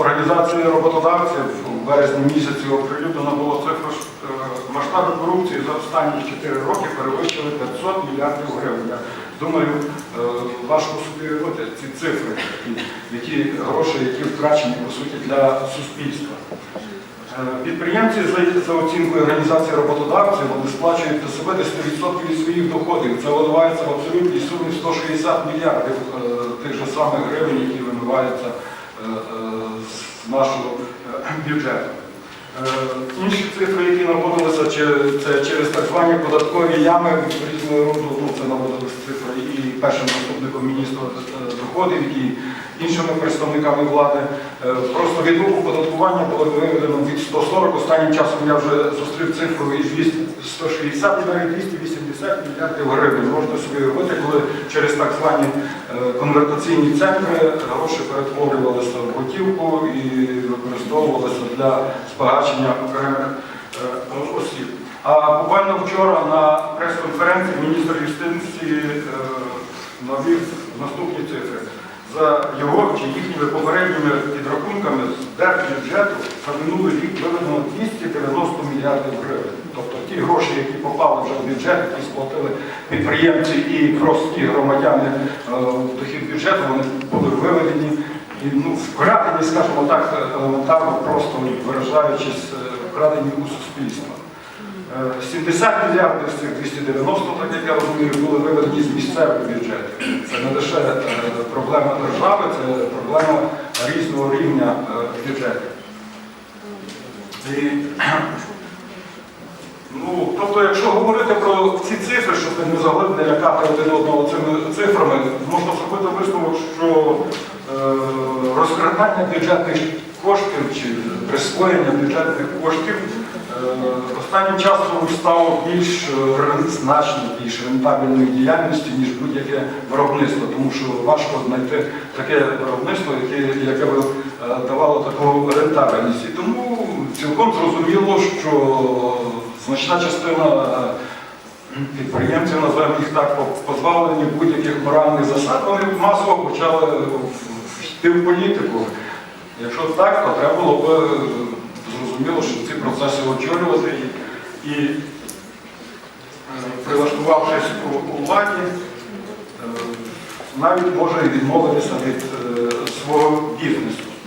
Організації роботодавців у березні місяці оприлюднено було цифру, що е, масштаби корупції за останні 4 роки перевищили 500 мільярдів гривень. Я думаю, е, важко уявити ці цифри, які, гроші, які втрачені по суті для суспільства. Е, Підприємці за, оцінкою організації роботодавців вони сплачують до себе 10% від своїх доходів. Це виливається в абсолютній сумі 160 мільярдів тих же самих гривень, які вимиваються нашого е, бюджету. Е, Інші цифри, які наводилися, це через так звані податкові ями різного роду, ну це наводилися цифри і першим заступником міністра е, доходів, і іншими представниками влади. Е, Просто від руку податкування було виведено від 140, останнім часом я вже зустрів цифру із 200 160 і навіть 280 мільярдів гривень. Можна собі уявити, коли через так звані е, конвертаційні центри гроші перетворювалися в готівку і використовувалися для збагачення окремих е, осіб. А буквально вчора на прес-конференції міністр юстиції навів наступні цифри. За його чи їхніми попередніми підрахунками з держбюджету за минулий рік виведено 290 мільярдів гривень. Тобто ті гроші, які попали вже в бюджет, які сплатили підприємці і прості громадяни е, дохід бюджету, вони були виведені і ну, вкрадені, скажімо так, елементарно, просто виражаючись, е, вкрадені у суспільство. Е, 70 мільярдів з цих 290, так як я розумію, були виведені з місцевих бюджетів. Це не лише е, проблема держави, це проблема різного рівня е, бюджетів. І, ну, тобто, якщо говорити про ці цифри, щоб не заглибно лякати один одного цими цифрами, можна зробити висновок, що е, розкрадання бюджетних коштів чи присвоєння бюджетних коштів е, останнім часом стало більш е, значно більш рентабельною діяльністю, ніж будь-яке виробництво, тому що важко знайти таке виробництво, яке, яке б е, давало таку рентабельність. І тому цілком зрозуміло, що значна частина е, підприємців, називаємо їх так, позбавлені будь-яких моральних засад, вони масово почали йти в політику. Якщо так, то треба було б е, зрозуміло, що ці процеси очолювати і, е, прилаштувавшись у, владі, е, навіть може відмовитися від е, свого бізнесу.